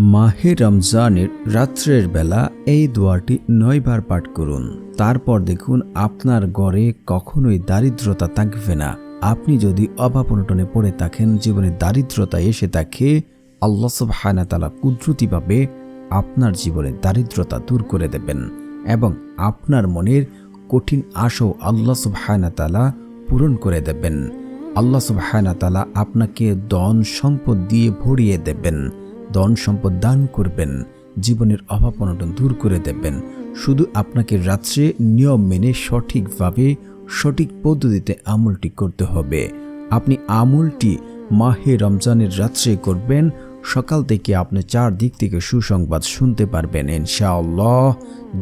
মাহে রমজানের রাত্রের বেলা এই দোয়াটি নয়বার পাঠ করুন। তারপর দেখুন, আপনার গড়ে কখনোই দারিদ্রতা থাকবে না। আপনি যদি অভাব অনটনে পড়ে থাকেন, জীবনে দারিদ্রতা এসে থাকে আল্লাহ সুবহানা তালা কুদরতিভাবে আপনার জীবনে দারিদ্রতা দূর করে দেবেন এবং আপনার মনের কঠিন আশাও আল্লাহ সুবহানা তালা পূরণ করে দেবেন। আল্লাহ সুবহানা তালা আপনাকে ধন সম্পদ দিয়ে ভরিয়ে দেবেন। ধন সম্পদ দান করবেন, জীবনের অভাব অনটন দূর করে দেবেন। শুধু আপনাকে রাত্রে নিয়ম মেনে সঠিকভাবে, সঠিক পদ্ধতিতে আমলটি করতে হবে। আপনি আমলটি মাহে রমজানের রাত্রে করবেন, সকাল থেকে আপনি চারদিক থেকে সুসংবাদ শুনতে পারবেন, ইনশাআল্লাহ।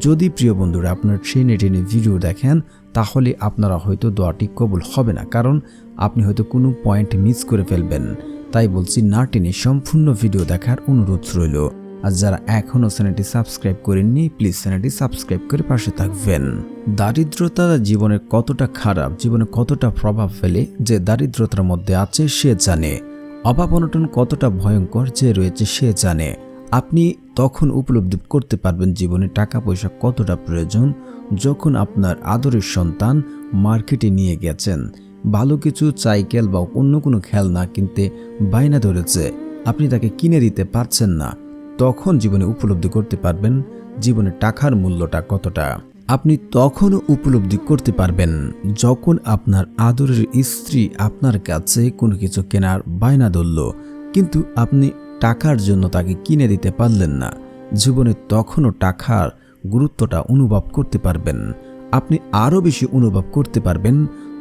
যদি প্রিয় বন্ধুরা আপনার ট্রেনে ট্রেনে ভিডিও দেখেন, তাহলে আপনারা হয়তো দোয়াটি কবুল হবে না, কারণ আপনি হয়তো কোনো পয়েন্ট মিস করে ফেলবেন। তাই বলছি না টেনে সম্পূর্ণ ভিডিও দেখার অনুরোধ রইল। আর যারা এখনও চ্যানেলটি সাবস্ক্রাইব করেননি, প্লিজ চ্যানেলটি সাবস্ক্রাইব করে পাশে থাকবেন। দারিদ্রতা জীবনে কতটা খারাপ, জীবনে কতটা প্রভাব ফেলে যে দারিদ্রতার মধ্যে আছে সে জানে। অভাব অনটন কতটা ভয়ঙ্কর যে রয়েছে সে জানে। আপনি তখন উপলব্ধি করতে পারবেন জীবনে টাকা পয়সা কতটা প্রয়োজন, যখন আপনার আদরের সন্তান মার্কেটে নিয়ে গেছেন। ভালো কিছু সাইকেল বা অন্য কোনো খেলনা কিনতে বায়না ধরেছে। আপনি তাকে কিনে দিতে পারছেন না। তখন জীবনে উপলব্ধি করতে পারবেন জীবনে টাকার মূল্যটা কতটা। আপনি তখনও উপলব্ধি করতে পারবেন যখন আপনার আদরের স্ত্রী আপনার কাছে কোনো কিছু কেনার বায়না ধরল, কিন্তু আপনি টাকার জন্য তাকে কিনে দিতে পারলেন না। জীবনে তখনও টাকার গুরুত্বটা অনুভব করতে পারবেন। আপনি আরও বেশি অনুভব করতে পারবেন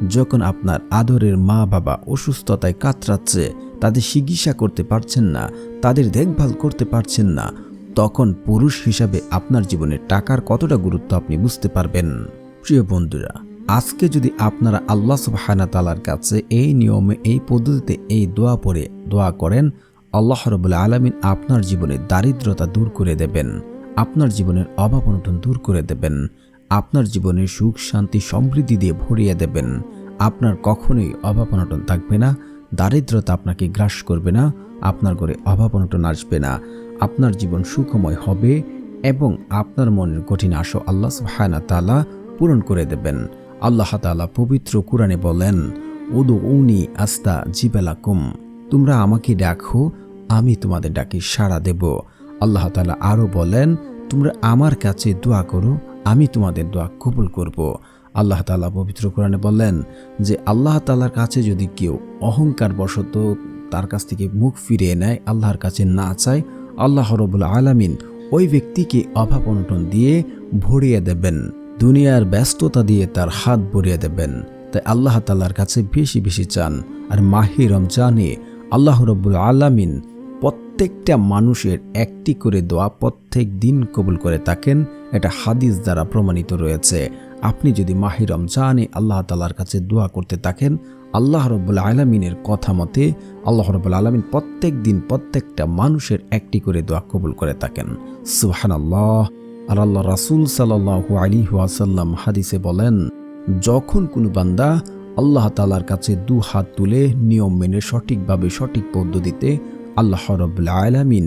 যখন আপনার আদরের মা বাবা অসুস্থতায় কাতরাচ্ছে, তাদের চিকিৎসা করতে পারছেন না, তাদের দেখভাল করতে পারছেন না, তখন পুরুষ হিসাবে আপনার জীবনে টাকার কতটা গুরুত্ব আপনি বুঝতে পারবেন। প্রিয় বন্ধুরা, আজকে যদি আপনারা আল্লাহ সুবহানা তালার কাছে এই নিয়মে, এই পদ্ধতিতে এই দোয়া পড়ে দোয়া করেন, আল্লাহ রবুল্লা আলমিন আপনার জীবনে দারিদ্রতা দূর করে দেবেন, আপনার জীবনের অভাব অনটন দূর করে দেবেন আপনার জীবনে সুখ, শান্তি, সমৃদ্ধি দিয়ে ভরিয়ে দেবেন। আপনার কখনোই অভাব অনটন থাকবে না, দারিদ্রতা আপনাকে গ্রাস করবে না, আপনার ঘরে অভাব অনটন আসবে না। আপনার জীবন সুখময় হবে এবং আপনার মনের কঠিন আশো আল্লাহ সুবহানা তালা পূরণ করে দেবেন। আল্লাহ তালা পবিত্র কোরআনে বলেন উদু উনি আস্তা জিবেলাকুম তোমরা আমাকে ডাকো, আমি তোমাদের ডাকি সাড়া দেব। আল্লাহ তালা আরও বলেন, তোমরা আমার কাছে দোয়া করো আমি তোমাদের দোয়া কবুল করব। আল্লাহ তালা পবিত্র কোরআনে বললেন যে, আল্লাহ তালার কাছে যদি কেউ অহংকার বশত তার কাছ থেকে মুখ ফিরিয়ে নেয়, আল্লাহর কাছে না চায়, আল্লাহ রবুল আলামিন ওই ব্যক্তিকে অভাব অনটন দিয়ে ভরিয়ে দেবেন, দুনিয়ার ব্যস্ততা দিয়ে তার হাত ভরিয়ে দেবেন। তাই আল্লাহ তাল্লার কাছে বেশি বেশি চান। আর মাহি রমজানে আল্লাহ রব্বুল আলামিন প্রত্যেকটা মানুষের একটি করে দোয়া প্রত্যেক দিন কবুল করে থাকেন, এটা হাদিস দ্বারা প্রমাণিত রয়েছে। আপনি যদি মাহি রমজানে আল্লাহ তালার কাছে দোয়া করতে থাকেন, আল্লাহ রব্বুল আলমিনের কথা মতে আল্লাহ রব্বুল আলমিন প্রত্যেক দিন প্রত্যেকটা মানুষের একটি করে দোয়া কবুল করে থাকেন। সুহান আল্লাহ আর আল্লাহ রাসুল সাল্লাহু আলী ওয়াসাল্লাম হাদিসে বলেন, যখন কোনো বান্দা আল্লাহ তালার কাছে দু হাত তুলে নিয়ম মেনে সঠিকভাবে সঠিক পদ্ধতিতে আল্লাহ রবুল্লা আলামিন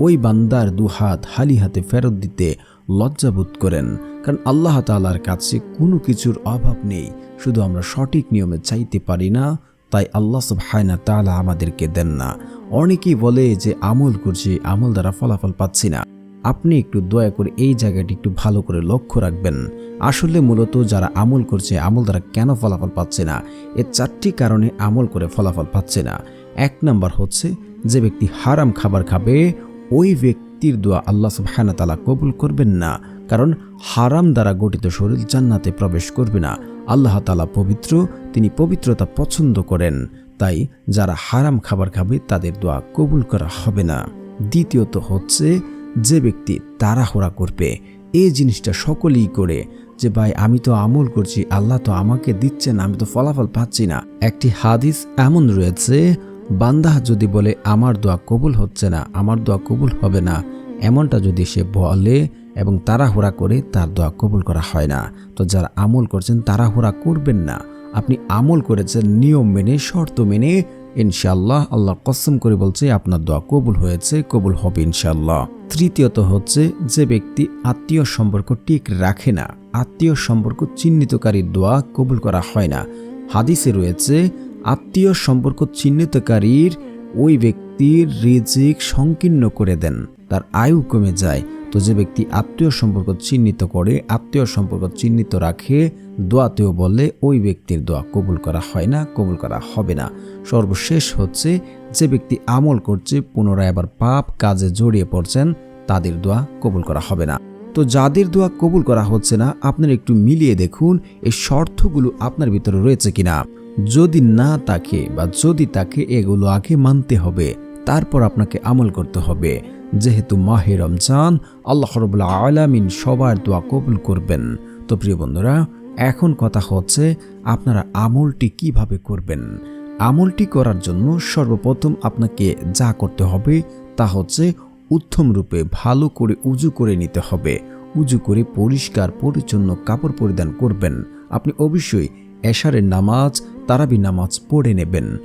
ওই বান্দার দুহাত হালি হাতে ফেরত দিতে লজ্জাবোধ করেন। কারণ আল্লাহ তালার কাছে কোনো কিছুর অভাব নেই। শুধু আমরা সঠিক নিয়মে চাইতে পারি না, তাই আল্লাহ সব হায়না তালা আমাদেরকে দেন না। অনেকেই বলে যে আমল করছি, আমল দ্বারা ফলাফল পাচ্ছি না। আপনি একটু দয়া করে এই জায়গাটি একটু ভালো করে লক্ষ্য রাখবেন। আসলে মূলত যারা আমল করছে, আমল দ্বারা কেন ফলাফল পাচ্ছে না? এর চারটি কারণে আমল করে ফলাফল পাচ্ছে না। এক নাম্বার হচ্ছে, যে ব্যক্তি হারাম খাবার খাবে, ওই ব্যক্তির দোয়া আল্লাহ সুবহানা তালা কবুল করবেন না। কারণ হারাম দ্বারা গঠিত শরীর জান্নাতে প্রবেশ করবে না। আল্লাহ তালা পবিত্র, তিনি পবিত্রতা পছন্দ করেন। তাই যারা হারাম খাবার খাবে, তাদের দোয়া কবুল করা হবে না। দ্বিতীয়ত হচ্ছে যে ব্যক্তি তাড়াহুড়া করবে, এই জিনিসটা সকলেই করে যে, ভাই, আমি তো আমল করছি, আল্লাহ তো আমাকে দিচ্ছেন, আমি তো ফলাফল পাচ্ছি না। একটি হাদিস এমন রয়েছে, বান্দা যদি বলে, আমার দোয়া কবুল হচ্ছে না, আমার দোয়া কবুল হবে না, এমনটা যদি সে বলে এবং তাড়াহুড়া করে, তার দোয়া কবুল করা হয় না। তো যারা আমল করছেন, তাড়াহুড়া করবেন না। আপনি আমল করেছেন নিয়ম মেনে, শর্ত মেনে ইনশাআল্লাহ আল্লাহ কসম করে বলছে, আপনার দোয়া কবুল হয়েছে, কবুল হবে ইনশাল্লাহ তৃতীয়ত হচ্ছে, যে ব্যক্তি আত্মীয় সম্পর্ক ঠিক রাখে না, আত্মীয় সম্পর্ক চিহ্নিতকারীর দোয়া কবুল করা হয় না। হাদিসে রয়েছে, আত্মীয় সম্পর্ক চিহ্নিতকারীর ওই ব্যক্তির রিজিক সংকীর্ণ করে দেন, তার আয়ু কমে যায় তো যে ব্যক্তি আত্মীয় সম্পর্ক চিহ্নিত করে, আত্মীয় সম্পর্ক চিহ্নিত রাখে, দোয়াতেও বললে ওই ব্যক্তির দোয়া কবুল করা হয় না, কবুল করা হবে না। সর্বশেষ হচ্ছে, যে ব্যক্তি আমল করছে, পুনরায় আবার পাপ কাজে জড়িয়ে পড়ছেন, তাদের দোয়া কবুল করা হবে না। তো যাদের দোয়া কবুল করা হচ্ছে না, আপনার একটু মিলিয়ে দেখুন, এই শর্তগুলো আপনার ভিতরে রয়েছে কিনা। যদি না তাকে বা যদি তাকে এগুলো আগে মানতে হবে, তারপর আপনাকে আমল করতে হবে। যেহেতু মাহে রমজান আল্লাহ রবুল্লা আলামিন সবার দোয়া কবুল করবেন। তো প্রিয় বন্ধুরা, এখন কথা হচ্ছে আপনারা আমলটি কীভাবে করবেন। আমলটি করার জন্য সর্বপ্রথম আপনাকে যা করতে হবে তা হচ্ছে উত্তম রূপে ভালো করে উজু করে নিতে হবে। উজু করে পরিষ্কার, পরিচ্ছন্ন কাপড় পরিধান করবেন। আপনি অবশ্যই এশারের নামাজ, তারাবি নামাজ পড়ে নেবেন।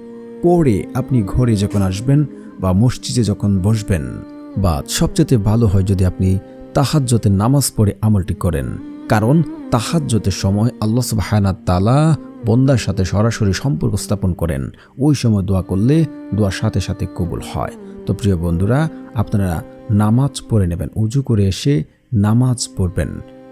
পড়ে আপনি ঘরে যখন আসবেন বা মসজিদে যখন বসবেন বা সবচেয়ে ভালো হয় যদি আপনি তাহাজ্জতের নামাজ পড়ে আমলটি করেন। কারণ তাহাজ্জতের সময় আল্লাহ সুবাহানা তালা বন্দার সাথে সরাসরি সম্পর্ক স্থাপন করেন। ওই সময় দোয়া করলে দোয়ার সাথে সাথে কবুল হয়। তো প্রিয় বন্ধুরা, আপনারা নামাজ পড়ে নেবেন, উজু করে এসে নামাজ পড়বেন।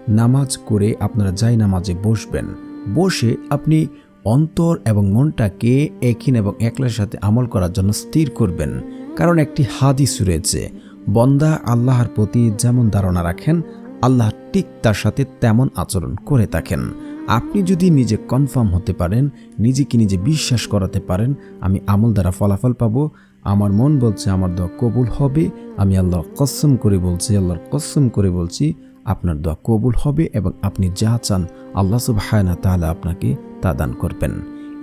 নামাজ করে আপনারা যাই নামাজে বসবেন। বসে আপনি অন্তর এবং মনটাকে একিন এবং একলার সাথে আমল করার জন্য স্থির করবেন। কারণ একটি হাদিস রয়েছে বন্দা আল্লাহর প্রতি যেমন ধারণা রাখেন, আল্লাহ ঠিক তার সাথে তেমন আচরণ করে থাকেন। আপনি যদি নিজে কনফার্ম হতে পারেন, নিজেকে নিজে বিশ্বাস করাতে পারেন, আমি আমল দ্বারা ফলাফল পাবো। আমার মন বলছে আমার দোয়া কবুল হবে, আমি আল্লাহর কসম করে বলছি, আল্লাহর কসম করে বলছি, আপনার দোয়া কবুল হবে এবং আপনি যা চান, আল্লাহ সুবাহায়না তাহলে আপনাকে তা দান করবেন।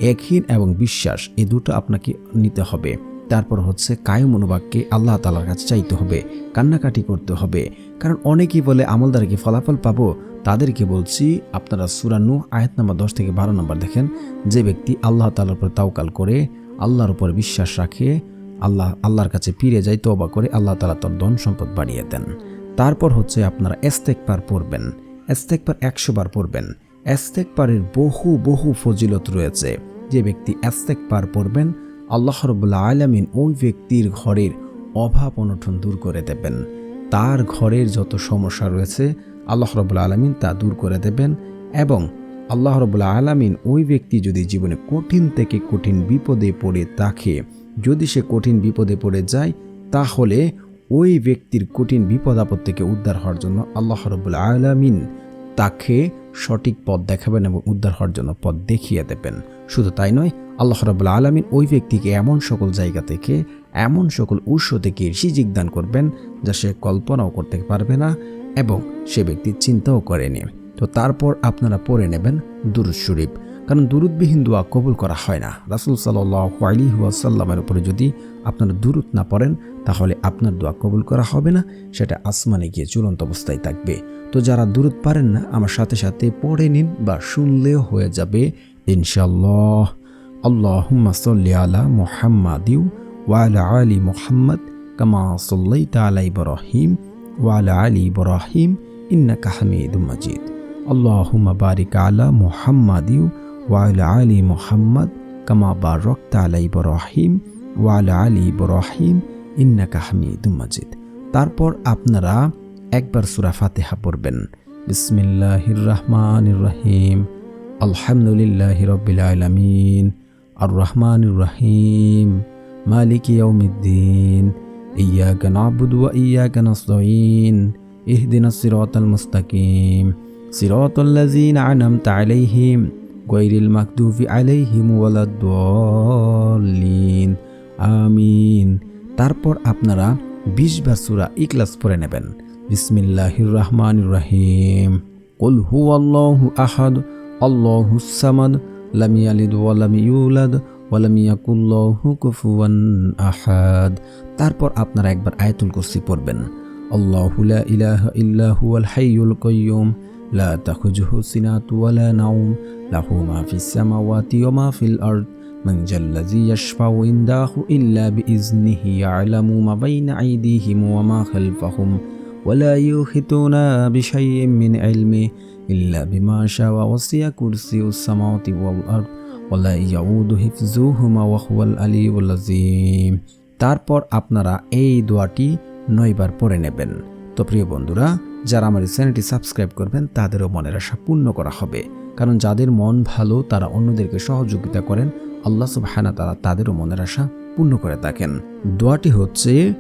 একহীন এবং বিশ্বাস এই দুটো আপনাকে নিতে হবে। তারপর হচ্ছে কায়ম অনুবাককে আল্লাহ তালার কাছে চাইতে হবে, কান্নাকাটি করতে হবে। কারণ অনেকেই বলে, আমল দ্বারা কি ফলাফল পাবো? তাদেরকে বলছি, আপনারা সুরানু আয়াত নাম্বার দশ থেকে বারো নম্বর দেখেন। যে ব্যক্তি আল্লাহ তালার উপর তাওকাল করে, আল্লাহর উপর বিশ্বাস রাখে, আল্লাহ, আল্লাহর কাছে ফিরে যায় তোবা করে, আল্লাহ তালা তার ধন সম্পদ বাড়িয়ে দেন। তারপর হচ্ছে আপনারা এস্তেকবার পড়বেন। এস্তেকবার একশো বার পড়বেন। এস্তেকবারের বহু বহু ফজিলত রয়েছে। যে ব্যক্তি এস্তেকবার পড়বেন আল্লাহ রবুল্লা আলমিন ওই ব্যক্তির ঘরের অভাব অনটন দূর করে দেবেন। তার ঘরের যত সমস্যা রয়েছে, আল্লাহ রবুল্লা আলমিন তা দূর করে দেবেন এবং আল্লাহ রবুল্লা আলমিন ওই ব্যক্তি যদি জীবনে কঠিন থেকে কঠিন বিপদে পড়ে তাকে যদি সে কঠিন বিপদে পড়ে যায়, তাহলে ওই ব্যক্তির কঠিন বিপদ আপদ থেকে উদ্ধার হওয়ার জন্য আল্লাহ রবুল্লা আলমিন তাকে সঠিক পথ দেখাবেন এবং উদ্ধার হওয়ার জন্য পথ দেখিয়ে দেবেন। শুধু তাই নয় আল্লাহ রাবুল আলমিন ওই ব্যক্তিকে এমন সকল জায়গা থেকে, এমন সকল উৎস থেকে রিজিক দান করবেন যা সে কল্পনাও করতে পারবে না এবং সে ব্যক্তি চিন্তাও করেনি। তো তারপর আপনারা পড়ে নেবেন দুরুদ শরীফ। কারণ দুরুদবিহীন দোয়া কবুল করা হয় না। রাসুল সাল্লাহ আলী উপরে যদি আপনারা দুরুদ না পড়েন, তাহলে আপনার দোয়া কবুল করা হবে না, সেটা আসমানে গিয়ে চূড়ান্ত অবস্থায় থাকবে। তো যারা দূরত পারেন না, আমার সাথে সাথে পড়ে নিন বা শুনলেও হয়ে যাবে ইনশাল্লাহ আল্লাহুম্মা সাল্লি আলা মুহাম্মাদিউ ওয়ালা আলী মুহাম্মদ কামা সাল্লাইতা আলা ইব্রাহিম ওয়ালা আলী ইব্রাহিম ইন্নাকা হামিদুম মাজিদ আল্লাহুম্মা বারিক আলা মুহাম্মাদিউ ওয়ালা আলী মুহাম্মদ কামা বারাকতা আলা ইব্রাহিম ওয়ালা আলী ইব্রাহিম ইন্নাকা হামিদুম মাজিদ তারপর আপনারা একবার সুরা ফাতেহা পড়বেন। বিসমিল্লাহির রহমানির রহিম। আলহামদুলিল্লাহ রবিল আলমিন। আর রহমানির রহিম মালিক ইয়াউমিদ্দিন إياك نعبد وإياك نستعين اهدنا الصراط المستقيم صراط الذين أنعمت عليهم غير المكذوب عليهم ولا الضالين আমিন তারপর আপনারা বিশ বার সুরা ইকলাস পড়ে নেবেন বিসমিল্লাহির রহমানির রহিম قل هو الله أحد الله الصمد لم يلد ولم يولد ولم يكن له كفوا أحد তারপর আপনারা একবার আয়াতুল কুরসি পড়বেন আল্লাহু লা ইলাহা ইল্লা হুয়াল হাইয়ুল কাইয়্যুম লা তাখুজুহু সিনাতু ওয়ালা নাওম লাহু মা ফিস সামাওয়াতি ওয়া মা ফিল আরদ من ذا الذي يشفع عنده إلا بإذنه يعلم ما بين أيديهم وما خلفهم ولا يحيطون بشيء من علمه ইল্লা বিমা আশা ওয়া ওয়াসিয়া কুরসি উসামাওয়াতি ওয়াল আরদ ওয়ালা ইয়াউদু হিফজুহুমা ওয়া হুয়াল আলিউল আযীম তারপর আপনারা এই দোয়াটি নয়বার পড়ে নেবেন। তো প্রিয় বন্ধুরা, যারা আমার চ্যানেলটি সাবস্ক্রাইব করবেন, তাদেরও মনের আশা পূর্ণ করা হবে। কারণ যাদের মন ভালো, তারা অন্যদেরকে সহযোগিতা করেন। আল্লাহ সুবহানা তারা তাদেরও মনের আশা পূর্ণ করে থাকেন। দোয়াটি হচ্ছে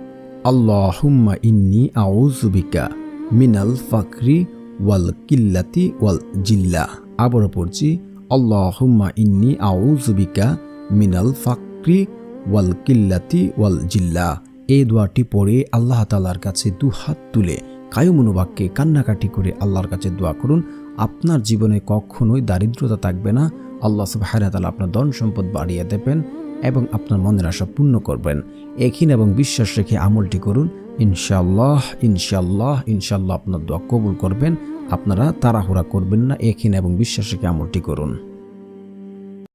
আল্লাহ হুম্মা ইন্নি আউজুবিকা মিনাল ফাকরি ওয়াল কিল্লাতি ওয়াল জিল্লা। আবারও পড়ছি, আল্লাহুম্মা ইন্নি আউজুবিকা মিনাল ফাকরি ওয়াল কিল্লাতি ওয়াল জিল্লা। এই দোয়াটি পড়ে আল্লাহ তালার কাছে দু হাত তুলে, কায়মনোবাক্যে কান্নাকাটি করে আল্লাহর কাছে দোয়া করুন। আপনার জীবনে কখনোই দারিদ্রতা থাকবে না। আল্লাহ সুবাহারা তালা আপনার ধন সম্পদ বাড়িয়ে দেবেন। এবং আপনার মনের আশা পূর্ণ করবেন। এখিন এবং বিশ্বাস রেখে আমলটি করুন। ইনশাল্লাহ ইনশাল্লাহ ইনশাল্লাহ আপনার দোয়া কবুল করবেন। আপনারা তাড়াহুড়া করবেন না। এখিন এবং বিশ্বাস রেখে আমলটি করুন।